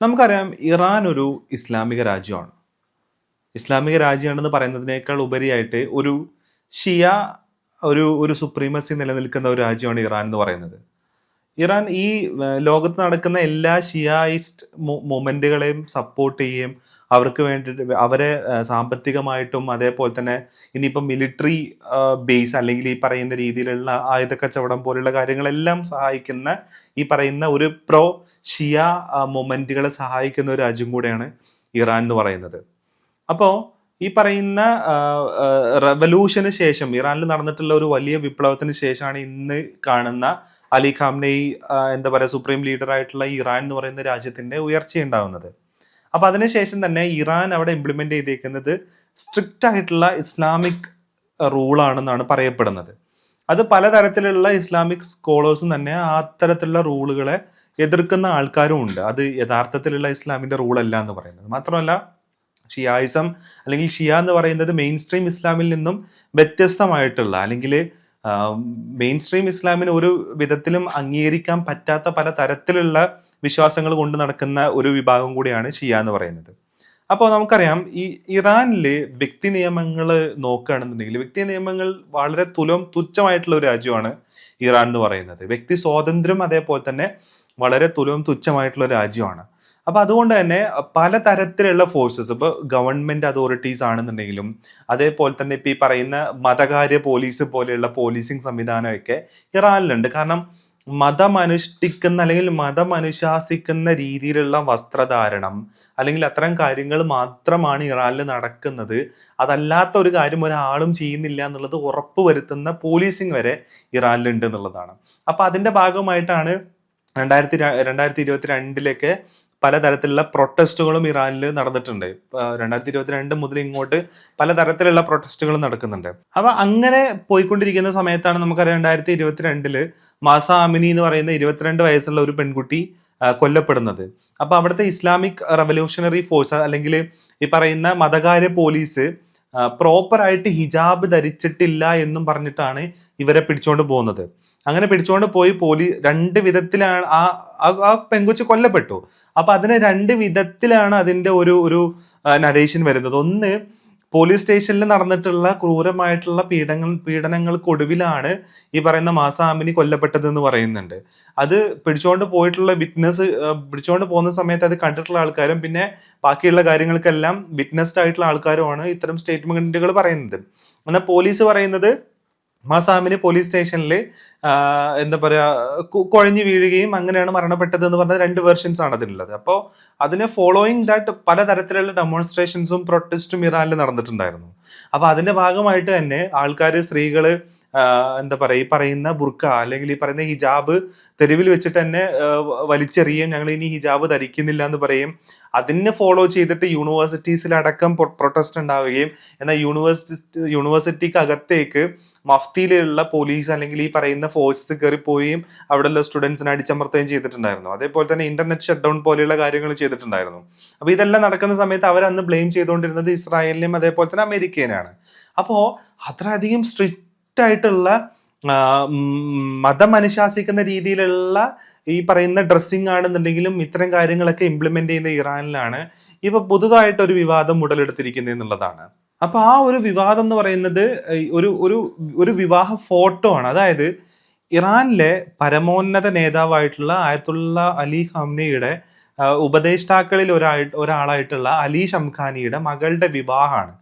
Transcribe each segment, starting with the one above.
നമുക്കറിയാം ഇറാൻ ഒരു ഇസ്ലാമിക രാജ്യമാണ്. ഇസ്ലാമിക രാജ്യമാണെന്ന് പറയുന്നതിനേക്കാൾ ഉപരിയായിട്ട് ഒരു ഷിയ ഒരു ഒരു സുപ്രീമസി നിലനിൽക്കുന്ന ഒരു രാജ്യമാണ് ഇറാൻ എന്ന് പറയുന്നത്. ഇറാൻ ഈ ലോകത്ത് നടക്കുന്ന എല്ലാ ഷിയായിസ്റ്റ് മൊമെന്റുകളെയും സപ്പോർട്ട് ചെയ്യുകയും അവർക്ക് വേണ്ടിയിട്ട് അവരെ സാമ്പത്തികമായിട്ടും അതേപോലെ തന്നെ ഇനിയിപ്പോൾ മിലിറ്ററി ബേസ് അല്ലെങ്കിൽ ഈ പറയുന്ന രീതിയിലുള്ള ആയുധ കച്ചവടം പോലുള്ള കാര്യങ്ങളെല്ലാം സഹായിക്കുന്ന ഈ പറയുന്ന ഒരു പ്രോ ഷിയ മൊമെന്റുകളെ സഹായിക്കുന്ന ഒരു രാജ്യം കൂടെയാണ് ഇറാൻ എന്ന് പറയുന്നത്. അപ്പോൾ ഈ പറയുന്ന റവല്യൂഷന് ശേഷം ഇറാനിൽ നടന്നിട്ടുള്ള ഒരു വലിയ വിപ്ലവത്തിന് ശേഷമാണ് ഇന്ന് കാണുന്ന അലി ഖാംനെയ് എന്താ പറയുക സുപ്രീം ലീഡർ ആയിട്ടുള്ള ഇറാൻ എന്ന് പറയുന്ന രാജ്യത്തിന്റെ ഉയർച്ച അപ്പോൾ അപ്പൊ അതിനുശേഷം തന്നെ ഇറാൻ അവിടെ ഇംപ്ലിമെന്റ് ചെയ്തേക്കുന്നത് സ്ട്രിക്റ്റ് ആയിട്ടുള്ള ഇസ്ലാമിക് റൂളാണെന്നാണ് പറയപ്പെടുന്നത്. അത് പലതരത്തിലുള്ള ഇസ്ലാമിക് സ്കോളേഴ്സും തന്നെ അത്തരത്തിലുള്ള റൂളുകളെ എതിർക്കുന്ന ആൾക്കാരും ഉണ്ട്. അത് യഥാർത്ഥത്തിലുള്ള ഇസ്ലാമിന്റെ റൂൾ അല്ല എന്ന് പറയുന്നത്. മാത്രമല്ല ഷിയായിസം അല്ലെങ്കിൽ ഷിയ എന്ന് പറയുന്നത് മെയിൻ സ്ട്രീം ഇസ്ലാമിൽ നിന്നും വ്യത്യസ്തമായിട്ടുള്ള അല്ലെങ്കിൽ മെയിൻ സ്ട്രീം ഇസ്ലാമിന് ഒരു വിധത്തിലും അംഗീകരിക്കാൻ പറ്റാത്ത പല തരത്തിലുള്ള വിശ്വാസങ്ങൾ കൊണ്ട് നടക്കുന്ന ഒരു വിഭാഗം കൂടിയാണ് ഷിയ എന്ന് പറയുന്നത്. അപ്പോൾ നമുക്കറിയാം ഈ ഇറാനിൽ വ്യക്തി നിയമങ്ങൾ നോക്കുകയാണെന്നുണ്ടെങ്കിൽ വ്യക്തി നിയമങ്ങൾ വളരെ തുലം തുച്ഛമായിട്ടുള്ള ഒരു രാജ്യമാണ് ഇറാൻ എന്ന് പറയുന്നത്. വ്യക്തി സ്വാതന്ത്ര്യം അതേപോലെ തന്നെ വളരെ തുലവും തുച്ഛമായിട്ടുള്ള രാജ്യമാണ്. അപ്പൊ അതുകൊണ്ട് തന്നെ പല തരത്തിലുള്ള ഫോഴ്സസ് ഇപ്പൊ ഗവൺമെന്റ് അതോറിറ്റീസ് ആണെന്നുണ്ടെങ്കിലും അതേപോലെ തന്നെ ഇപ്പൊ ഈ പറയുന്ന മതകാര്യ പോലീസ് പോലെയുള്ള പോലീസിങ് സംവിധാനമൊക്കെ ഇറാനിലുണ്ട്. കാരണം മതമനുഷ്ഠിക്കുന്ന അല്ലെങ്കിൽ മതമനുശാസിക്കുന്ന രീതിയിലുള്ള വസ്ത്രധാരണം അല്ലെങ്കിൽ അത്തരം കാര്യങ്ങൾ മാത്രമാണ് ഇറാനിൽ നടക്കുന്നത്. അതല്ലാത്ത ഒരു കാര്യം ഒരാളും ചെയ്യുന്നില്ല എന്നുള്ളത് ഉറപ്പ് വരുത്തുന്ന പോലീസിങ് വരെ ഇറാനിലുണ്ട് എന്നുള്ളതാണ്. അപ്പൊ അതിന്റെ ഭാഗമായിട്ടാണ് രണ്ടായിരത്തി രണ്ടായിരത്തി ഇരുപത്തി പലതരത്തിലുള്ള പ്രൊട്ടസ്റ്റുകളും ഇറാനിൽ നടന്നിട്ടുണ്ട്. രണ്ടായിരത്തി ഇരുപത്തിരണ്ട് മുതൽ ഇങ്ങോട്ട് പലതരത്തിലുള്ള പ്രൊട്ടസ്റ്റുകൾ നടക്കുന്നുണ്ട്. അപ്പൊ അങ്ങനെ പോയിക്കൊണ്ടിരിക്കുന്ന സമയത്താണ് നമുക്കറിയാം രണ്ടായിരത്തി ഇരുപത്തിരണ്ടിൽ മാസ അമിനി എന്ന് പറയുന്ന ഇരുപത്തിരണ്ട് വയസ്സുള്ള ഒരു പെൺകുട്ടി കൊല്ലപ്പെടുന്നത്. അപ്പൊ അവിടുത്തെ ഇസ്ലാമിക് റവല്യൂഷണറി ഫോഴ്സ് അല്ലെങ്കിൽ ഈ പറയുന്ന മതകാര്യ പോലീസ് പ്രോപ്പറായിട്ട് ഹിജാബ് ധരിച്ചിട്ടില്ല എന്നും പറഞ്ഞിട്ടാണ് ഇവരെ പിടിച്ചുകൊണ്ട് പോകുന്നത്. അങ്ങനെ പിടിച്ചുകൊണ്ട് പോയി പോലീ രണ്ട് വിധത്തിലാണ് ആ ആ- പെങ്കുച്ച് കൊല്ലപ്പെട്ടു. അപ്പൊ അതിന് രണ്ട് വിധത്തിലാണ് അതിന്റെ ഒരു ഒരു നരേഷൻ വരുന്നത്. ഒന്ന് പോലീസ് സ്റ്റേഷനിൽ നടന്നിട്ടുള്ള ക്രൂരമായിട്ടുള്ള പീഡനങ്ങൾ പീഡനങ്ങൾക്കൊടുവിലാണ് ഈ പറയുന്ന മാസാമിനി കൊല്ലപ്പെട്ടതെന്ന് പറയുന്നുണ്ട്. അത് പിടിച്ചുകൊണ്ട് പോയിട്ടുള്ള വിറ്റ്നസ് പിടിച്ചുകൊണ്ട് പോകുന്ന സമയത്ത് അത് കണ്ടിട്ടുള്ള ആൾക്കാരും പിന്നെ ബാക്കിയുള്ള കാര്യങ്ങൾക്കെല്ലാം വിറ്റ്നസ്ഡ് ആയിട്ടുള്ള ആൾക്കാരുമാണ് ഇത്തരം സ്റ്റേറ്റ്മെന്റുകൾ പറയുന്നത്. എന്നാൽ പോലീസ് പറയുന്നത് മാസാമിന് പോലീസ് സ്റ്റേഷനിൽ എന്താ പറയാ കുഴഞ്ഞു വീഴുകയും അങ്ങനെയാണ് മരണപ്പെട്ടത് എന്ന് പറഞ്ഞ രണ്ട് വേർഷൻസ് ആണ് അതിനുള്ളത് അപ്പോൾ അതിനെ ഫോളോയിങ് ദാറ്റ് പലതരത്തിലുള്ള ഡെമോൺസ്ട്രേഷൻസും പ്രൊട്ടസ്റ്റും ഇറാനിൽ നടന്നിട്ടുണ്ടായിരുന്നു. അപ്പൊ അതിന്റെ ഭാഗമായിട്ട് തന്നെ ആൾക്കാർ സ്ത്രീകൾ ആ, എന്താ പറയാ ഈ പറയുന്ന ബുർക്ക അല്ലെങ്കിൽ ഈ പറയുന്ന ഹിജാബ് തെരുവിൽ വെച്ചിട്ട് തന്നെ വലിച്ചെറിയും ഞങ്ങൾ ഇനി ഹിജാബ് ധരിക്കുന്നില്ല എന്ന് പറയും. അതിനെ ഫോളോ ചെയ്തിട്ട് യൂണിവേഴ്സിറ്റീസിലടക്കം പ്രൊട്ടസ്റ്റ് ഉണ്ടാവുകയും എന്നാൽ യൂണിവേഴ്സിറ്റി യൂണിവേഴ്സിറ്റിക്ക് അകത്തേക്ക് മഫ്തിയിലുള്ള പോലീസ് അല്ലെങ്കിൽ ഈ പറയുന്ന ഫോഴ്സസ് കയറിപ്പോവുകയും അവിടെയുള്ള സ്റ്റുഡൻസിനെ അടിച്ചമർത്തുകയും ചെയ്തിട്ടുണ്ടായിരുന്നു. അതേപോലെ തന്നെ ഇന്റർനെറ്റ് ഷട്ട് ഡൗൺ പോലെയുള്ള കാര്യങ്ങൾ ചെയ്തിട്ടുണ്ടായിരുന്നു. അപ്പൊ ഇതെല്ലാം നടക്കുന്ന സമയത്ത് അവർ അന്ന് ബ്ലെയിം ചെയ്തുകൊണ്ടിരുന്നത് ഇസ്രായേലിനെയും അതേപോലെ തന്നെ അമേരിക്കേനെയാണ് അപ്പോ അത്രയധികം സ്ട്രിക്റ്റ് ആയിട്ടുള്ള മതം അനുശാസിക്കുന്ന രീതിയിലുള്ള ഈ പറയുന്ന ഡ്രസ്സിങ് ആണെന്നുണ്ടെങ്കിലും ഇത്തരം കാര്യങ്ങളൊക്കെ ഇംപ്ലിമെന്റ് ചെയ്യുന്ന ഇറാനിലാണ് ഇപ്പൊ പുതുതായിട്ട് ഒരു വിവാദം ഉടലെടുത്തിരിക്കുന്നത് എന്നുള്ളതാണ്. അപ്പൊ ആ ഒരു വിവാദം എന്ന് പറയുന്നത് ഒരു ഒരു ഒരു വിവാഹ ഫോട്ടോ ആണ്. അതായത് ഇറാനിലെ പരമോന്നത നേതാവായിട്ടുള്ള ആയത്തുള്ള അലി ഖാംനയുടെ ഉപദേഷ്ടാക്കളിൽ ഒരാൾ ഒരാളായിട്ടുള്ള അലി ഷംഖാനിയുടെ മകളുടെ വിവാഹമാണ്.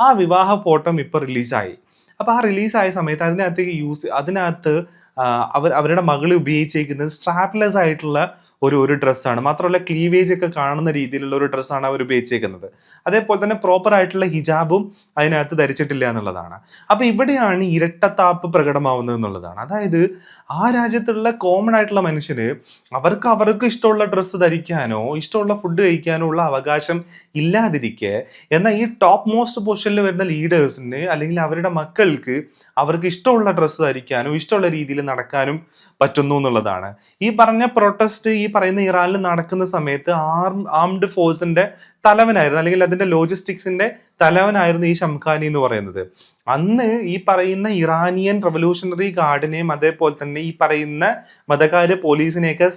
ആ വിവാഹ ഫോട്ടോ ഇപ്പൊ റിലീസായി അപ്പൊ ആ റിലീസായ സമയത്ത് അതിനകത്തേക്ക് യൂസ് അതിനകത്ത് അവർ അവരുടെ മകളെ ഉപയോഗിച്ചിരിക്കുന്നത് സ്ട്രാപ്ലെസ് ആയിട്ടുള്ള ഒരു ഒരു ഡ്രസ്സാണ്. മാത്രമല്ല ക്ലീവേജ് ഒക്കെ കാണുന്ന രീതിയിലുള്ള ഒരു ഡ്രസ്സാണ് അവർ ഉപയോഗിച്ചേക്കുന്നത്. അതേപോലെ തന്നെ പ്രോപ്പർ ആയിട്ടുള്ള ഹിജാബും അതിനകത്ത് ധരിച്ചിട്ടില്ല എന്നുള്ളതാണ്. അപ്പൊ ഇവിടെയാണ് ഇരട്ടത്താപ്പ് പ്രകടമാവുന്നത് എന്നുള്ളതാണ്. അതായത് ആ രാജ്യത്തുള്ള കോമൺ ആയിട്ടുള്ള മനുഷ്യന് അവർക്ക് അവർക്ക് ഇഷ്ടമുള്ള ഡ്രസ്സ് ധരിക്കാനോ ഇഷ്ടമുള്ള ഫുഡ് കഴിക്കാനോ ഉള്ള അവകാശം ഇല്ലാതിരിക്കെ എന്നാൽ ഈ ടോപ്പ് മോസ്റ്റ് പൊസിഷനിൽ വരുന്ന ലീഡേഴ്സിന് അല്ലെങ്കിൽ അവരുടെ മക്കൾക്ക് അവർക്ക് ഇഷ്ടമുള്ള ഡ്രസ്സ് ധരിക്കാനും ഇഷ്ടമുള്ള രീതിയിൽ നടക്കാനും പറ്റുന്നു എന്നുള്ളതാണ്. ഈ പറഞ്ഞ പ്രൊട്ടസ്റ്റ് ഈ പറയുന്ന ഇറാനിൽ നടക്കുന്ന സമയത്ത് ആർ ആംഡ് ഫോഴ്സിന്റെ തലവനായിരുന്നു അല്ലെങ്കിൽ അതിന്റെ ലോജിസ്റ്റിക്സിന്റെ തലവനായിരുന്നു ഈ ഷംഖാനി എന്ന് പറയുന്നത്. അന്ന് ഈ പറയുന്ന ഇറാനിയൻ റവല്യൂഷണറി ഗാർഡിനെയും അതേപോലെ തന്നെ ഈ പറയുന്ന മതകാര്യ പോലീസിനെയൊക്കെ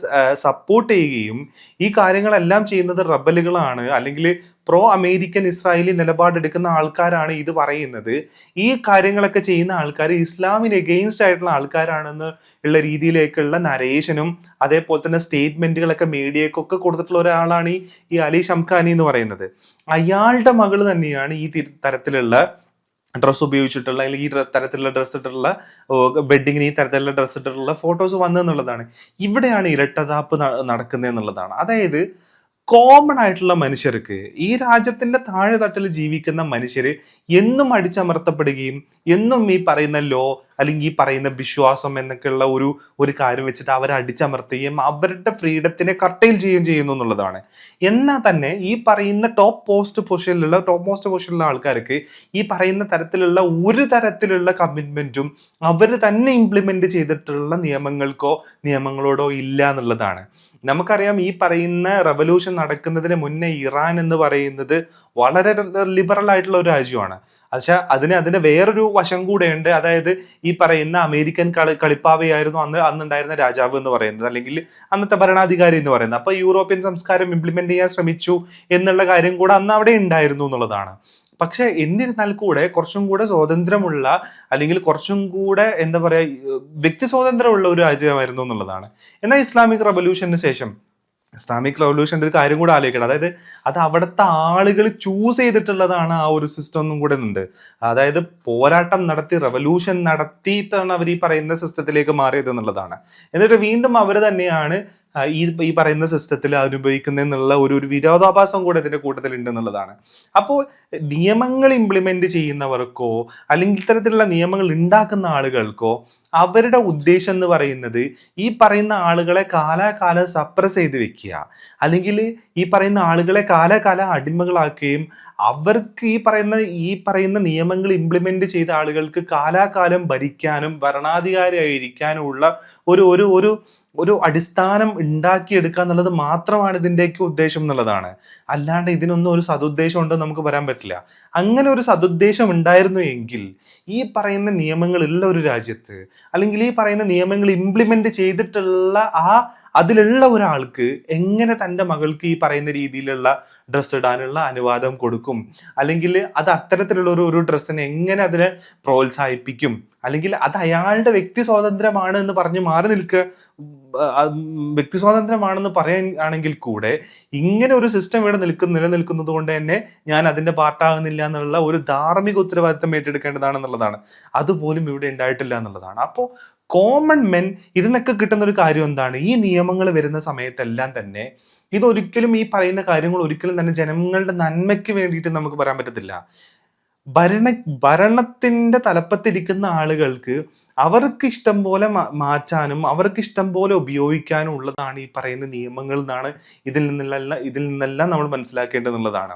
സപ്പോർട്ട് ചെയ്യുകയും ഈ കാര്യങ്ങളെല്ലാം ചെയ്യുന്നത് റബലുകളാണ് അല്ലെങ്കിൽ പ്രോ അമേരിക്കൻ ഇസ്രായേലി നിലപാടെടുക്കുന്ന ആൾക്കാരാണ് ഇത് പറയുന്നത്. ഈ കാര്യങ്ങളൊക്കെ ചെയ്യുന്ന ആൾക്കാർ ഇസ്ലാമിന് എഗെയിൻസ്റ്റ് ആയിട്ടുള്ള ആൾക്കാരാണെന്ന് ഉള്ള രീതിയിലേക്കുള്ള നരേഷനും അതേപോലെ തന്നെ സ്റ്റേറ്റ്മെന്റുകളൊക്കെ മീഡിയക്കൊക്കെ കൊടുത്തിട്ടുള്ള ഒരാളാണ് ഈ അലി ഷംഖാനി എന്ന് പറയുന്നത്. അയാളുടെ മകൾ തന്നെയാണ് ഈ തരത്തിലുള്ള ഡ്രസ്സ് ഉപയോഗിച്ചിട്ടുള്ള അല്ലെങ്കിൽ ഈ തരത്തിലുള്ള ഡ്രസ്സ് ഇട്ടിട്ടുള്ള വെഡിങ്ങിന് ഈ തരത്തിലുള്ള ഡ്രസ്സ് ഇട്ടിട്ടുള്ള ഫോട്ടോസ് വന്നെന്നുള്ളതാണ് ഇവിടെയാണ് ഇരട്ടതാപ്പ് നടക്കുന്നത് എന്നുള്ളതാണ്. അതായത് കോമൺ ആയിട്ടുള്ള മനുഷ്യർക്ക് ഈ രാജ്യത്തിന്റെ താഴെ തട്ടിൽ ജീവിക്കുന്ന മനുഷ്യര് എന്നും അടിച്ചമർത്തപ്പെടുകയും എന്നും ഈ പറയുന്ന ലോ അല്ലെങ്കിൽ ഈ പറയുന്ന വിശ്വാസം എന്നൊക്കെയുള്ള ഒരു ഒരു കാര്യം വെച്ചിട്ട് അവരെ അടിച്ചമർത്തുകയും അവരുടെ ഫ്രീഡത്തിനെ കർട്ടയിൽ ചെയ്യുകയും ചെയ്യുന്നു എന്നുള്ളതാണ്. എന്നാൽ തന്നെ ഈ പറയുന്ന ടോപ്പ് പോസ്റ്റ് പൊസിഷനിലുള്ള ടോപ്പ് പോസ്റ്റ് പൊസിഷനിലുള്ള ആൾക്കാർക്ക് ഈ പറയുന്ന തരത്തിലുള്ള ഒരു തരത്തിലുള്ള കമ്മിറ്റ്മെന്റും അവർ തന്നെ ഇംപ്ലിമെന്റ് ചെയ്തിട്ടുള്ള നിയമങ്ങൾക്കോ നിയമങ്ങളോടോ ഇല്ല എന്നുള്ളതാണ്. നമുക്കറിയാം ഈ പറയുന്ന റവല്യൂഷൻ നടക്കുന്നതിന് മുന്നേ ഇറാൻ എന്ന് പറയുന്നത് വളരെ ലിബറൽ ആയിട്ടുള്ള ഒരു രാജ്യമാണ്. പക്ഷെ അതിന് അതിന് വേറൊരു വശം കൂടെയുണ്ട്. അതായത് ഈ പറയുന്ന അമേരിക്കൻ കളി കളിപ്പാവയായിരുന്നു അന്ന് അന്നുണ്ടായിരുന്ന രാജാവ് എന്ന് പറയുന്നത്. അല്ലെങ്കിൽ അന്നത്തെ ഭരണാധികാരി എന്ന് പറയുന്നത്. അപ്പൊ യൂറോപ്യൻ സംസ്കാരം ഇംപ്ലിമെന്റ് ചെയ്യാൻ ശ്രമിച്ചു എന്നുള്ള കാര്യം കൂടെ അന്ന് അവിടെ ഉണ്ടായിരുന്നു എന്നുള്ളതാണ്. പക്ഷെ എന്നിരുന്നാൽ കൂടെ കുറച്ചും കൂടെ സ്വാതന്ത്ര്യമുള്ള അല്ലെങ്കിൽ കുറച്ചും കൂടെ എന്താ പറയാ വ്യക്തി സ്വാതന്ത്ര്യമുള്ള ഒരു രാജ്യമായിരുന്നു എന്നുള്ളതാണ്. എന്നാൽ ഇസ്ലാമിക് റവല്യൂഷന് ശേഷം ഇസ്ലാമിക് റവല്യൂഷന്റെ ഒരു കാര്യം കൂടെ ആലോചിക്കണം അതായത് അത് അവിടുത്തെ ആളുകൾ ചൂസ് ചെയ്തിട്ടുള്ളതാണ് ആ ഒരു സിസ്റ്റം ഒന്നും കൂടെ ഉണ്ട്. അതായത് പോരാട്ടം നടത്തി റവല്യൂഷൻ നടത്തിയിട്ടാണ് അവർ ഈ പറയുന്ന സിസ്റ്റത്തിലേക്ക് മാറിയത് എന്നുള്ളതാണ്. എന്നിട്ട് വീണ്ടും അവർ തന്നെയാണ് ഈ ഈ പറയുന്ന സിസ്റ്റത്തിൽ അനുഭവിക്കുന്നതെന്നുള്ള ഒരു ഒരു വിരോധാഭാസം കൂടെ ഇതിന്റെ കൂട്ടത്തിൽ ഉണ്ട് എന്നുള്ളതാണ് അപ്പോൾ നിയമങ്ങൾ ഇംപ്ലിമെന്റ് ചെയ്യുന്നവർക്കോ അല്ലെങ്കിൽ ഇത്തരത്തിലുള്ള നിയമങ്ങൾ ഉണ്ടാക്കുന്ന ആളുകൾക്കോ അവരുടെ ഉദ്ദേശം എന്ന് പറയുന്നത് ഈ പറയുന്ന ആളുകളെ കാലാകാലം സപ്രസ് ചെയ്ത് വെക്കുക. അല്ലെങ്കിൽ ഈ പറയുന്ന ആളുകളെ കാലാകാലം അടിമകളാക്കുകയും അവർക്ക് ഈ പറയുന്ന ഈ പറയുന്ന നിയമങ്ങൾ ഇംപ്ലിമെന്റ് ചെയ്ത ആളുകൾക്ക് കാലാകാലം ഭരിക്കാനും ഭരണാധികാരിയായിരിക്കാനും ഉള്ള ഒരു ഒരു ഒരു ഒരു അടിസ്ഥാനം ഉണ്ടാക്കിയെടുക്കുക എന്നുള്ളത് മാത്രമാണ് ഇതിന്റെയൊക്കെ ഉദ്ദേശം എന്നുള്ളതാണ്. അല്ലാണ്ട് ഇതിനൊന്നും ഒരു സതുദ്ദേശം ഉണ്ടെന്ന് നമുക്ക് പറയാൻ പറ്റില്ല. അങ്ങനെ ഒരു സതുദ്ദേശം ഉണ്ടായിരുന്നു എങ്കിൽ ഈ പറയുന്ന നിയമങ്ങളുള്ള ഒരു രാജ്യത്ത് അല്ലെങ്കിൽ ഈ പറയുന്ന നിയമങ്ങൾ ഇംപ്ലിമെന്റ് ചെയ്തിട്ടുള്ള ആ അതിലുള്ള ഒരാൾക്ക് എങ്ങനെ തന്റെ മകൾക്ക് ഈ പറയുന്ന രീതിയിലുള്ള ഡ്രസ്സ് ഇടാനുള്ള അനുവാദം കൊടുക്കും. അല്ലെങ്കിൽ അത് അത്തരത്തിലുള്ള ഒരു ഒരു ഡ്രസ്സിനെ എങ്ങനെ അതിനെ പ്രോത്സാഹിപ്പിക്കും? അല്ലെങ്കിൽ അത് അയാളുടെ വ്യക്തി സ്വാതന്ത്ര്യമാണ് എന്ന് പറഞ്ഞ് മാറി നിൽക്കുക വ്യക്തി സ്വാതന്ത്ര്യമാണെന്ന് പറയാൻ ആണെങ്കിൽ കൂടെ ഇങ്ങനെ ഒരു സിസ്റ്റം ഇവിടെ നിൽക്കുന്ന നിലനിൽക്കുന്നത് കൊണ്ട് തന്നെ ഞാൻ അതിന്റെ പാർട്ടാകുന്നില്ല എന്നുള്ള ഒരു ധാർമ്മിക ഉത്തരവാദിത്തം ഏറ്റെടുക്കേണ്ടതാണെന്നുള്ളതാണ്. അതുപോലും ഇവിടെ ഉണ്ടായിട്ടില്ല എന്നുള്ളതാണ്. അപ്പോൾ കോമൺ മെൻ ഇതിനൊക്കെ കിട്ടുന്ന ഒരു കാര്യം എന്താണ്? ഈ നിയമങ്ങൾ വരുന്ന സമയത്തെല്ലാം തന്നെ ഇതൊരിക്കലും ഈ പറയുന്ന കാര്യങ്ങൾ ഒരിക്കലും തന്നെ ജനങ്ങളുടെ നന്മയ്ക്ക് വേണ്ടിയിട്ട് നമുക്ക് പറയാൻ പറ്റത്തില്ല. ഭരണ ഭരണത്തിന്റെ തലപ്പത്തിരിക്കുന്ന ആളുകൾക്ക് അവർക്ക് ഇഷ്ടം പോലെ മാറ്റാനും അവർക്ക് ഇഷ്ടം പോലെ ഉപയോഗിക്കാനും ഉള്ളതാണ് ഈ പറയുന്ന നിയമങ്ങൾ എന്നാണ് ഇതിൽ നിന്നെല്ലാം ഇതിൽ നിന്നെല്ലാം നമ്മൾ മനസ്സിലാക്കേണ്ടതെന്നുള്ളതാണ്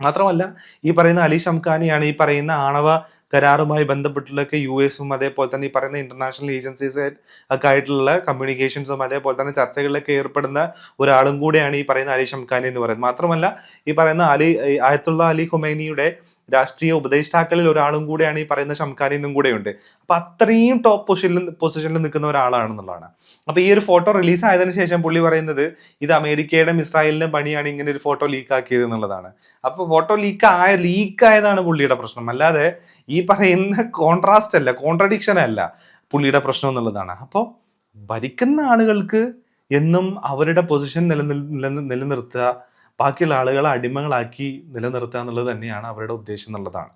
മാത്രമല്ല ഈ പറയുന്ന അലി ഷംഖാനിയാണ് ഈ പറയുന്ന ആണവ കരാറുമായി ബന്ധപ്പെട്ടുള്ളൊക്കെ യു എസും അതേപോലെ തന്നെ ഈ പറയുന്ന ഇന്റർനാഷണൽ ഏജൻസീസ് ഒക്കെ ആയിട്ടുള്ള കമ്മ്യൂണിക്കേഷൻസും അതേപോലെ തന്നെ ചർച്ചകളിലൊക്കെ ഏർപ്പെടുന്ന ഒരാളും കൂടെയാണ് ഈ പറയുന്ന അലി ഷംഖാനി എന്ന് പറയുന്നത്. മാത്രമല്ല ഈ പറയുന്ന അലി ആയത്തുള്ള അലി ഖുമൈനിയുടെ രാഷ്ട്രീയ ഉപദേഷ്ടാക്കളിൽ ഒരാളും കൂടെയാണ് ഈ പറയുന്ന ഷംഖാനി എന്നും കൂടെയുണ്ട് അപ്പൊ അത്രയും ടോപ്പ് പൊസിഷനിൽ പൊസിഷനിൽ നിൽക്കുന്ന ഒരാളാണെന്നുള്ളതാണ്. അപ്പൊ ഈ ഒരു ഫോട്ടോ റിലീസ് ആയതിനു ശേഷം പുള്ളി പറയുന്നത് ഇത് അമേരിക്കയുടെ ഇസ്രായേലിന്റെ പണിയാണ് ഇങ്ങനെ ഒരു ഫോട്ടോ ലീക്ക് ആക്കിയത് എന്നുള്ളതാണ്. അപ്പൊ ഫോട്ടോ ലീക്ക് ആയ ലീക്ക് ആയതാണ് പുള്ളിയുടെ പ്രശ്നം. അല്ലാതെ ഈ പറയുന്ന കോൺട്രാസ്റ്റ് അല്ല കോൺട്രഡിക്ഷൻ അല്ല പുള്ളിയുടെ പ്രശ്നം എന്നുള്ളതാണ്. അപ്പോൾ ഭരിക്കുന്ന ആളുകൾക്ക് എന്നും അവരുടെ പൊസിഷൻ നിലനിൽ നില- നിലനിർത്തുക ബാക്കിയുള്ള ആളുകളെ അടിമകളാക്കി നിലനിർത്തുക എന്നുള്ളത് തന്നെയാണ് അവരുടെ ഉദ്ദേശം എന്നുള്ളതാണ്.